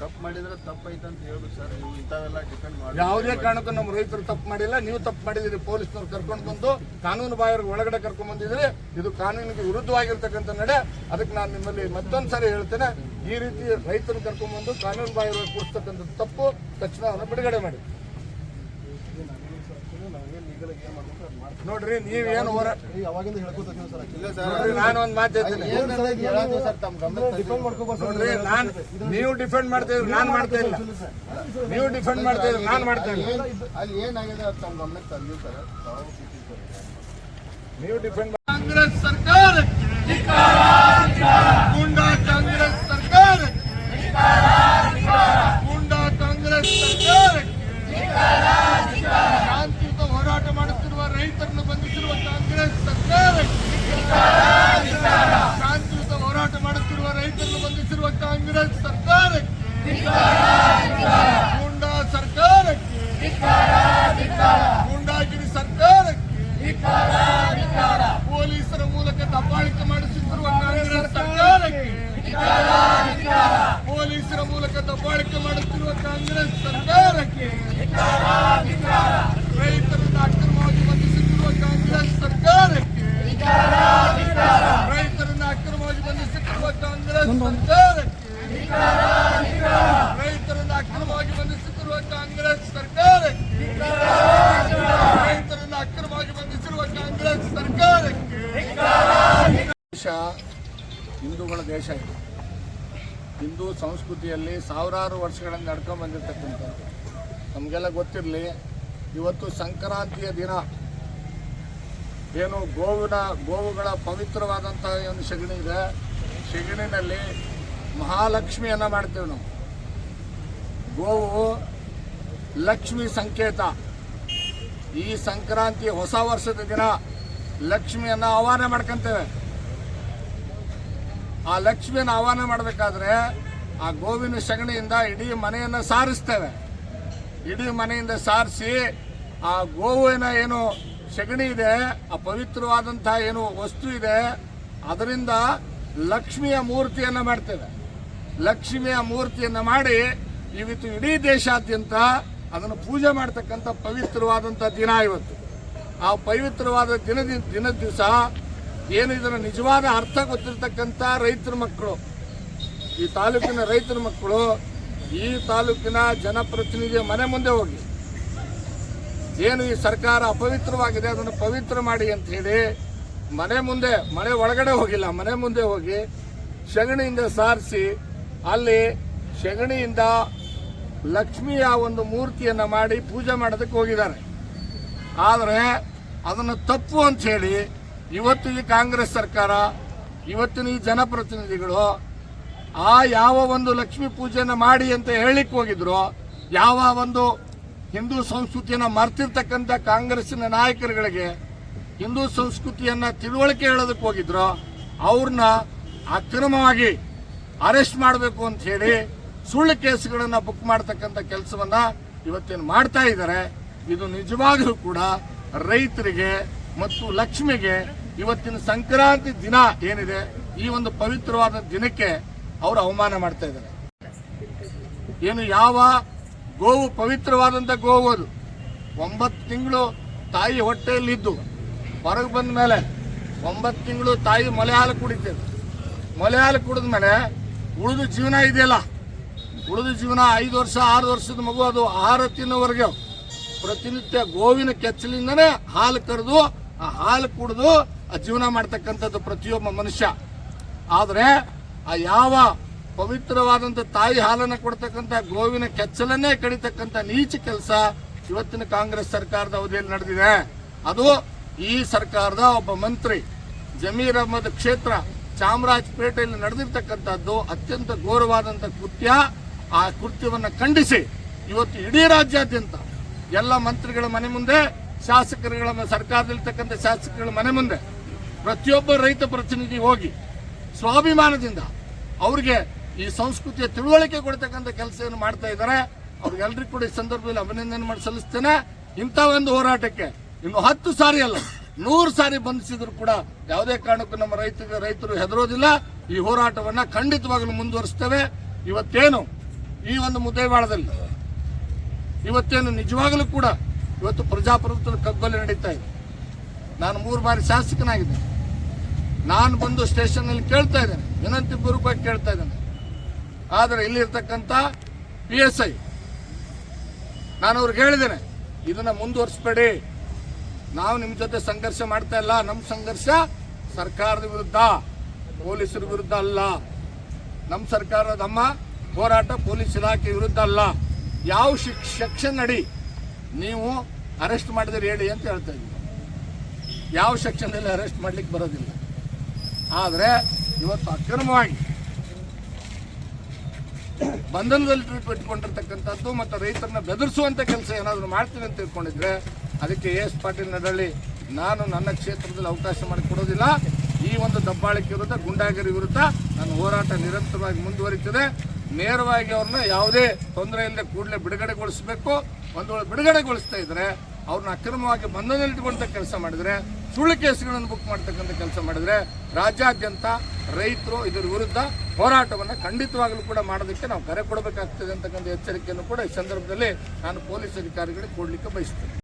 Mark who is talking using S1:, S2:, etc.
S1: ತಪ್ಪು ಮಾಡಿದ್ರೆ ತಪ್ಪೈತೆ ಅಂತ ಹೇಳ್ಬೇಕು ಸರ್. ನೀವು ಇಂಥವೆಲ್ಲ ಡಿಪೆಂಡ್ ಮಾಡಿ
S2: ಯಾವುದೇ ಕಾರಣಕ್ಕೂ ನಮ್ಮ ರೈತರು ತಪ್ಪು ಮಾಡಿಲ್ಲ. ನೀವು ತಪ್ಪು ಮಾಡಿದಿರಿ ಪೊಲೀಸ್ನವ್ರು ಕರ್ಕೊಂಡು ಬಂದು ಕಾನೂನು ಬಾಹಿರ ಒಳಗಡೆ ಕರ್ಕೊಂಡು ಬಂದಿದ್ರೆ ಇದು ಕಾನೂನಿಗೆ ವಿರುದ್ಧವಾಗಿರ್ತಕ್ಕಂಥ ನಡೆ. ಅದಕ್ಕೆ ನಾನು ನಿಮ್ಮಲ್ಲಿ ಮತ್ತೊಂದು ಸಾರಿ ಹೇಳ್ತೇನೆ. ಈ ರೀತಿ ರೈತರು ಕರ್ಕೊಂಡ್ಬಂದು ಕಾನೂನು ಬಾಹಿರ ಕೂಡಿಸ್ತಕ್ಕಂಥ ತಪ್ಪು. ತಕ್ಷಣ ಬಿಡುಗಡೆ ಮಾಡಿ. ನೋಡ್ರಿ ನೀವೇನು ಹೋರಾಟ
S3: ಅವಾಗಿಂದ ಹೇಳ್ಕೊತೀನಿ ಸರ್
S1: ಇಲ್ಲ ಸರ್
S2: ನೋಡ್ರಿ ನಾನು ಒಂದು ಮಾತು ಹೇಳ್ತೀನಿ. ನಾನು ನೀವು ಡಿಫೆಂಡ್ ಮಾಡ್ತಾ ಇದ್ರಿ ನಾನು ಮಾಡ್ತಾ ಇಲ್ಲ. ನೀವು ಡಿಫೆಂಡ್ ಮಾಡ್ತಾ ಇದ್ರಿ ನಾನು ಮಾಡ್ತಾ ಇಲ್ಲ.
S1: ಅಲ್ಲಿ ಏನಾಗಿದೆ ತಮ್ಮ ಗಮನಕ್ಕೆ ತಂದಿವಿ ಸರ್?
S2: ನೀವು ಡಿಫೆಂಡ್ ಕಾಂಗ್ರೆಸ್ ಸರ್ಕಾರ ಗುಂಡಾ ಕಾಂಗ್ರೆಸ್ ಸರ್ಕಾರ ಗುಂಡಾ ಕಾಂಗ್ರೆಸ್ ಸರ್ಕಾರಕ್ಕೆ ಶಾಂತಿಯುತ ಹೋರಾಟ ಮಾಡುತ್ತಿರುವ ರೈತರನ್ನು ಬಂಧಿಸಿರುವ ಕಾಂಗ್ರೆಸ್ ಸರ್ಕಾರಕ್ಕೆ ಶಾಂತಿಯುತ ಹೋರಾಟ ಮಾಡುತ್ತಿರುವ ರೈತರನ್ನು ಬಂಧಿಸಿರುವ ಕಾಂಗ್ರೆಸ್ ಸರ್ಕಾರಕ್ಕೆ ಗುಂಡಾ ಸರ್ಕಾರಕ್ಕೆ ಗೂಂಡಾಗಿರಿ ಸರ್ಕಾರಕ್ಕೆ ಪೊಲೀಸರ ಮೂಲಕ ದಬ್ಬಾಳಿಕೆ ಮಾಡಿಸುತ್ತಿರುವ ಕಾಂಗ್ರೆಸ್ ಸರ್ಕಾರಕ್ಕೆ ಪೊಲೀಸರ ಮೂಲಕ ದಬ್ಬಾಳಿಕೆ ಮಾಡುತ್ತಿರುವ ಕಾಂಗ್ರೆಸ್ ಸರ್ಕಾರಕ್ಕೆ ರೈತರನ್ನು ಅಕ್ರಮವಾಗಿ ಬಂಧಿಸುತ್ತಿರುವ ಕಾಂಗ್ರೆಸ್ ಸರ್ಕಾರಕ್ಕೆ ರೈತರನ್ನು ಅಕ್ರಮವಾಗಿ ಬಂಧಿಸುತ್ತಿರುವ ಕಾಂಗ್ರೆಸ್ ಸರ್ಕಾರಕ್ಕೆ ರೈತರನ್ನು ಅಕ್ರಮವಾಗಿ ಬಂಧಿಸುತ್ತಿರುವ ಕಾಂಗ್ರೆಸ್ ಸರ್ಕಾರಕ್ಕೆ ರೈತರನ್ನು ಅಕ್ರಮವಾಗಿ ಬಂಧಿಸಿರುವ ಕಾಂಗ್ರೆಸ್ ಸರ್ಕಾರಕ್ಕೆ ದೇಶ ಹಿಂದೂಗಳ ದೇಶ ಇದು. ಹಿಂದೂ ಸಂಸ್ಕೃತಿಯಲ್ಲಿ ಸಾವಿರಾರು ವರ್ಷಗಳಿಂದ ನಡ್ಕೊಂಡು ಬಂದಿರತಕ್ಕಂಥದ್ದು. ನಮಗೆಲ್ಲ ಗೊತ್ತಿರಲಿ, ಇವತ್ತು ಸಂಕ್ರಾಂತಿಯ ದಿನ. ಏನು ಗೋವಿನ, ಗೋವುಗಳ ಪವಿತ್ರವಾದಂಥ ಒಂದು ಸಗಣಿ ಇದೆ. ಸಗಣಿನಲ್ಲಿ ಮಹಾಲಕ್ಷ್ಮಿಯನ್ನು ಮಾಡ್ತೇವೆ ನಾವು. ಗೋವು ಲಕ್ಷ್ಮಿ ಸಂಕೇತ. ಈ ಸಂಕ್ರಾಂತಿ ಹೊಸ ವರ್ಷದ ದಿನ ಲಕ್ಷ್ಮಿಯನ್ನು ಆಹ್ವಾನ ಮಾಡ್ಕೊತೇವೆ. ಆ ಲಕ್ಷ್ಮಿಯನ್ನು ಆಹ್ವಾನ ಮಾಡಬೇಕಾದ್ರೆ ಆ ಗೋವಿನ ಸಗಣಿಯಿಂದ ಇಡೀ ಮನೆಯನ್ನು ಸಾರಿಸ್ತೇವೆ. ಇಡೀ ಮನೆಯಿಂದ ಸಾರಿಸಿ ಆ ಗೋವಿನ ಏನು ಸಗಣಿ ಇದೆ, ಆ ಪವಿತ್ರವಾದಂತಹ ಏನು ವಸ್ತು ಇದೆ, ಅದರಿಂದ ಲಕ್ಷ್ಮಿಯ ಮೂರ್ತಿಯನ್ನು ಮಾಡ್ತೇವೆ. ಲಕ್ಷ್ಮಿಯ ಮೂರ್ತಿಯನ್ನು ಮಾಡಿ ಇವತ್ತು ಇಡೀ ದೇಶಾದ್ಯಂತ ಅದನ್ನು ಪೂಜೆ ಮಾಡ್ತಕ್ಕಂಥ ಪವಿತ್ರವಾದಂಥ ದಿನ ಇವತ್ತು. ಆ ಪವಿತ್ರವಾದ ದಿನ ದಿನದ ದಿವಸ ಏನು ಇದರ ನಿಜವಾದ ಅರ್ಥ ಗೊತ್ತಿರ್ತಕ್ಕಂಥ ರೈತರ ಮಕ್ಕಳು. ಈ ತಾಲೂಕಿನ ರೈತರ ಮಕ್ಕಳು ಈ ತಾಲೂಕಿನ ಜನಪ್ರತಿನಿಧಿಯ ಮನೆ ಮುಂದೆ ಹೋಗಿ. ಏನು ಈ ಸರ್ಕಾರ ಅಪವಿತ್ರವಾಗಿದೆ ಅದನ್ನು ಪವಿತ್ರ ಮಾಡಿ ಅಂತ ಹೇಳಿ ಮನೆ ಮುಂದೆ, ಮನೆ ಒಳಗಡೆ ಹೋಗಿಲ್ಲ, ಮನೆ ಮುಂದೆ ಹೋಗಿ ಸಗಣಿಯಿಂದ ಸಾರಿಸಿ, ಅಲ್ಲಿ ಸಗಣಿಯಿಂದ ಲಕ್ಷ್ಮಿಯ ಒಂದು ಮೂರ್ತಿಯನ್ನು ಮಾಡಿ ಪೂಜೆ ಮಾಡೋದಕ್ಕೆ ಹೋಗಿದ್ದಾರೆ. ಆದರೆ ಅದನ್ನು ತಪ್ಪು ಅಂತ ಹೇಳಿ ಇವತ್ತು ಈ ಕಾಂಗ್ರೆಸ್ ಸರ್ಕಾರ, ಇವತ್ತಿನ ಈ ಜನಪ್ರತಿನಿಧಿಗಳು ಆ ಯಾವ ಒಂದು ಲಕ್ಷ್ಮಿ ಪೂಜೆಯನ್ನು ಮಾಡಿ ಅಂತ ಹೇಳಿಕ್ ಹೋಗಿದ್ರು, ಯಾವ ಒಂದು ಹಿಂದೂ ಸಂಸ್ಕೃತಿಯನ್ನು ಮರ್ತಿರ್ತಕ್ಕಂಥ ಕಾಂಗ್ರೆಸ್ಸಿನ ನಾಯಕರುಗಳಿಗೆ ಹಿಂದೂ ಸಂಸ್ಕೃತಿಯನ್ನ ತಿಳುವಳಿಕೆ ಹೇಳೋದಕ್ಕೆ ಹೋಗಿದ್ರು ಅವ್ರನ್ನ ಅಕ್ರಮವಾಗಿ ಅರೆಸ್ಟ್ ಮಾಡಬೇಕು ಅಂತ ಹೇಳಿ ಸುಳ್ಳು ಕೇಸ್ಗಳನ್ನು ಬುಕ್ ಮಾಡ್ತಕ್ಕಂಥ ಕೆಲಸವನ್ನ ಇವತ್ತೇನು ಮಾಡ್ತಾ ಇದ್ದಾರೆ ಇದು ನಿಜವಾಗಲೂ ಕೂಡ ರೈತರಿಗೆ ಮತ್ತು ಲಕ್ಷ್ಮಿಗೆ ಇವತ್ತಿನ ಸಂಕ್ರಾಂತಿ ದಿನ ಏನಿದೆ, ಈ ಒಂದು ಪವಿತ್ರವಾದ ದಿನಕ್ಕೆ ಅವರು ಅವಮಾನ ಮಾಡ್ತಾ ಇದ್ದಾರೆ ಏನು ಯಾವ ಗೋವು ಪವಿತ್ರವಾದಂಥ ಗೋವು ಅದು? ಒಂಬತ್ತು ತಿಂಗಳು ತಾಯಿ ಹೊಟ್ಟೆಯಲ್ಲಿದ್ದು. ಹೊರಗೆ ಬಂದ ಮೇಲೆ ಒಂಬತ್ತು ತಿಂಗಳು ತಾಯಿ ಮೊಲೆ ಹಾಲು ಕುಡಿತೇವೆ ಮೊಲೆ ಹಾಲು ಕುಡಿದ ಮೇಲೆ ಉಳಿದು ಜೀವನ ಇದೆಯಲ್ಲ? ಉಳಿದ ಜೀವನ ಐದು ವರ್ಷ, ಆರು ವರ್ಷದ ಮಗು ಅದು ಆಹಾರ ತಿನ್ನೋವರೆಗೆ ಪ್ರತಿನಿತ್ಯ ಗೋವಿನ ಕೆಚ್ಚಲಿಂದನೇ ಹಾಲು ಕರೆದು, ಆ ಹಾಲು ಕುಡಿದು ಆ ಜೀವನ ಮಾಡ್ತಕ್ಕಂಥದ್ದು ಪ್ರತಿಯೊಬ್ಬ ಮನುಷ್ಯ. ಆದರೆ ಆ ಯಾವ ಪವಿತ್ರವಾದಂಥ ತಾಯಿ ಹಾಲನ್ನು ಕೊಡ್ತಕ್ಕಂಥ ಗೋವಿನ ಕೆಚ್ಚಲನ್ನೇ ಕಡಿತಕ್ಕಂಥ ನೀಚ ಕೆಲಸ ಇವತ್ತಿನ ಕಾಂಗ್ರೆಸ್ ಸರ್ಕಾರದ ಅವಧಿಯಲ್ಲಿ ನಡೆದಿದೆ. ಅದು ಈ ಸರ್ಕಾರದ ಒಬ್ಬ ಮಂತ್ರಿ ಜಮೀರ್ ಅಹಮದ್ ಕ್ಷೇತ್ರ ಚಾಮರಾಜಪೇಟೆಯಲ್ಲಿ ನಡೆದಿರ್ತಕ್ಕಂಥದ್ದು ಅತ್ಯಂತ ಘೋರವಾದಂಥ ಕೃತ್ಯ. ಆ ಕೃತ್ಯವನ್ನು ಖಂಡಿಸಿ ಇವತ್ತು ಇಡೀ ರಾಜ್ಯಾದ್ಯಂತ ಎಲ್ಲ ಮಂತ್ರಿಗಳ ಮನೆ ಮುಂದೆ, ಶಾಸಕರುಗಳ ಸರ್ಕಾರದಲ್ಲಿರ್ತಕ್ಕಂಥ ಶಾಸಕರುಗಳ ಮನೆ ಮುಂದೆ ಪ್ರತಿಯೊಬ್ಬ ರೈತ ಪ್ರತಿನಿಧಿ ಹೋಗಿ ಸ್ವಾಭಿಮಾನದಿಂದ ಅವ್ರಿಗೆ ಈ ಸಂಸ್ಕೃತಿಯ ತಿಳುವಳಿಕೆ ಕೊಡ್ತಕ್ಕಂಥ ಕೆಲಸವನ್ನು ಮಾಡ್ತಾ ಇದ್ದಾರೆ. ಅವ್ರಿಗೆಲ್ಲರಿಗೂ ಕೂಡ ಈ ಸಂದರ್ಭದಲ್ಲಿ ಅಭಿನಂದನೆ ಮಾಡಿ ಸಲ್ಲಿಸ್ತೇನೆ ಇಂಥ ಒಂದು ಹೋರಾಟಕ್ಕೆ ಇನ್ನು ಹತ್ತು ಸಾರಿ ಅಲ್ಲ, ನೂರು ಸಾರಿ ಬಂಧಿಸಿದ್ರು ಕೂಡ ಯಾವುದೇ ಕಾರಣಕ್ಕೂ ನಮ್ಮ ರೈತ ರೈತರು ಹೆದರೋದಿಲ್ಲ. ಈ ಹೋರಾಟವನ್ನ ಖಂಡಿತವಾಗಲೂ ಮುಂದುವರಿಸ್ತೇವೆ. ಇವತ್ತೇನು ಈ ಒಂದು ಮುದ್ದೇವಾಳದಲ್ಲಿ, ಇವತ್ತೇನು ನಿಜವಾಗಲೂ ಕೂಡ ಇವತ್ತು ಪ್ರಜಾಪ್ರಭುತ್ವದ ಕಗ್ಗೊಲೆ ನಡೀತಾ ಇದೆ. ನಾನು ಮೂರು ಬಾರಿ ಶಾಸಕನಾಗಿದ್ದೇನೆ. ನಾನು ಬಂದು ಸ್ಟೇಷನ್ನಲ್ಲಿ ಕೇಳ್ತಾ ಇದ್ದೇನೆ. ವಿನಂತಿ ಪೂರ್ವಕವಾಗಿ ಕೇಳ್ತಾ ಇದ್ದೇನೆ. ಆದರೆ ಇಲ್ಲಿರ್ತಕ್ಕಂಥ ಪಿ ಎಸ್ ಐ ನಾನು ಅವ್ರಿಗೆ ಹೇಳಿದ್ದೇನೆ, ಇದನ್ನ ಮುಂದುವರಿಸಬೇಡಿ. ನಾವು ನಿಮ್ಮ ಜೊತೆ ಸಂಘರ್ಷ ಮಾಡ್ತಾ ಇಲ್ಲ. ನಮ್ಮ ಸಂಘರ್ಷ ಸರ್ಕಾರದ ವಿರುದ್ಧ, ಪೊಲೀಸರ ವಿರುದ್ಧ ಅಲ್ಲ. ನಮ್ಮ ಸರ್ಕಾರದ ನಮ್ಮ ಹೋರಾಟ ಪೊಲೀಸ್ ಇಲಾಖೆ ವಿರುದ್ಧ ಅಲ್ಲ. ಯಾವ ಸೆಕ್ಷನ್ ಅಡಿ ನೀವು ಅರೆಸ್ಟ್ ಮಾಡಿದ್ರೆ ಹೇಳಿ ಅಂತ ಹೇಳ್ತಾ ಇದ್ದೀವಿ ಯಾವ ಸೆಕ್ಷನಲ್ಲಿ ಅರೆಸ್ಟ್ ಮಾಡ್ಲಿಕ್ಕೆ ಬರೋದಿಲ್ಲ. ಆದರೆ ಇವತ್ತು ಅಕ್ರಮವಾಗಿ ಬಂಧನದಲ್ಲಿ ಇಟ್ಕೊಂಡಿರ್ತಕ್ಕಂಥದ್ದು ಮತ್ತು ರೈತರನ್ನ ಬೆದರಿಸುವಂಥ ಕೆಲಸ ಏನಾದರೂ ಮಾಡ್ತೀವಿ ಅಂತ ತಿಳ್ಕೊಂಡಿದ್ರೆ ಅದಕ್ಕೆ ಎ ಎಸ್ ಪಾಟೀಲ್ ನಡಳ್ಳಿ, ನಾನು ನನ್ನ ಕ್ಷೇತ್ರದಲ್ಲಿ ಅವಕಾಶ ಮಾಡಿಕೊಡೋದಿಲ್ಲ ಈ ಒಂದು ದಬ್ಬಾಳಿಕೆ ವಿರುದ್ಧ, ಗುಂಡಾಗಿರಿ ವಿರುದ್ಧ ನನ್ನ ಹೋರಾಟ ನಿರಂತರವಾಗಿ ಮುಂದುವರಿತದೆ. ನೇರವಾಗಿ ಅವ್ರನ್ನ ಯಾವುದೇ ತೊಂದರೆ ಇಲ್ಲದೆ ಕೂಡಲೇ ಬಿಡುಗಡೆಗೊಳಿಸಬೇಕು. ಒಂದು ವೇಳೆ ಬಿಡುಗಡೆಗೊಳಿಸ್ತಾ ಇದ್ರೆ, ಅವ್ರನ್ನ ಅಕ್ರಮವಾಗಿ ಬಂಧನಲ್ಲಿಟ್ಟುಕೊಂಡ ಕೆಲಸ ಮಾಡಿದ್ರೆ, ಸುಳ್ಳು ಕೇಸುಗಳನ್ನು ಬುಕ್ ಮಾಡ್ತಕ್ಕಂಥ ಕೆಲಸ ಮಾಡಿದ್ರೆ, ರಾಜ್ಯಾದ್ಯಂತ ರೈತರು ಇದರ ವಿರುದ್ಧ ಹೋರಾಟವನ್ನು ಖಂಡಿತವಾಗಲೂ ಕೂಡ ಮಾಡೋದಕ್ಕೆ ನಾವು ಕರೆ ಕೊಡಬೇಕಾಗ್ತದೆ ಅಂತಕ್ಕಂಥ ಎಚ್ಚರಿಕೆಯನ್ನು ಕೂಡ ಈ ಸಂದರ್ಭದಲ್ಲಿ ನಾನು ಪೊಲೀಸ್ ಅಧಿಕಾರಿಗಳಿಗೆ ಕೊಡಲಿಕ್ಕೆ ಬಯಸ್ತೇನೆ.